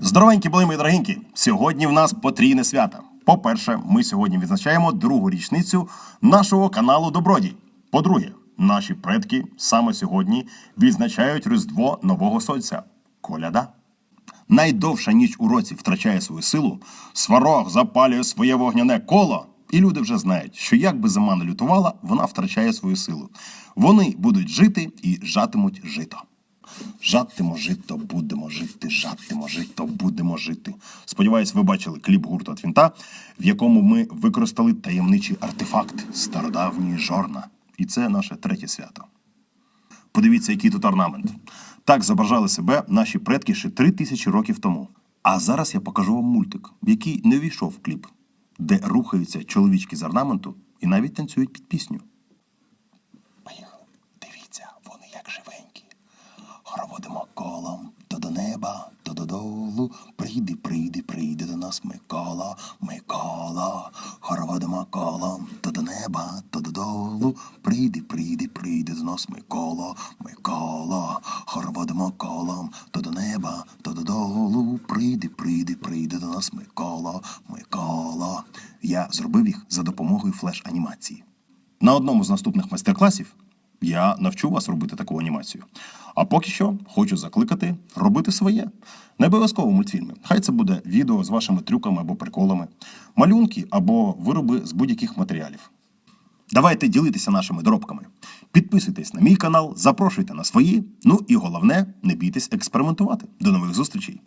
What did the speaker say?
Здоровенькі були, мої дорогенькі. Сьогодні в нас потрійне свято. По-перше, ми сьогодні відзначаємо другу річницю нашого каналу Добродій. По-друге, наші предки саме сьогодні відзначають Різдво Нового Сонця. Коляда. Найдовша ніч у році втрачає свою силу, сварог запалює своє вогняне коло, і люди вже знають, що як би зима не лютувала, вона втрачає свою силу. Вони будуть жити і жатимуть жито. Жатимо жито, будемо жити, жатимо жито, будемо жити. Сподіваюсь, ви бачили кліп гурту Твінта, в якому ми використали таємничий артефакт стародавньої жорна. І це наше третє свято. Подивіться, який тут орнамент. Так зображали себе наші предки ще три тисячі років тому. А зараз я покажу вам мультик, в який не війшов в кліп, де рухаються чоловічки з орнаменту і навіть танцюють під пісню. Поїхали. Дивіться, вони як живенькі. Хороводимо колом то до додолу. Прийди, прийди, прийди до нас, Микола, Микола. Хороводимо колом то до неба, то додолу. Прийди, прийди, прийди до нас, Микола, Микола. Хороводимо колом то до неба, то додолу. Прийди, прийди, прийди до нас, Микола, Микола. Я зробив їх за допомогою флеш-анімації. На одному з наступних майстер-класів я навчу вас робити таку анімацію. А поки що хочу закликати робити своє. Не обов'язково мультфільми. Хай це буде відео з вашими трюками або приколами, малюнки або вироби з будь-яких матеріалів. Давайте ділитися нашими доробками. Підписуйтесь на мій канал, запрошуйте на свої. Ну і головне, не бійтесь експериментувати. До нових зустрічей!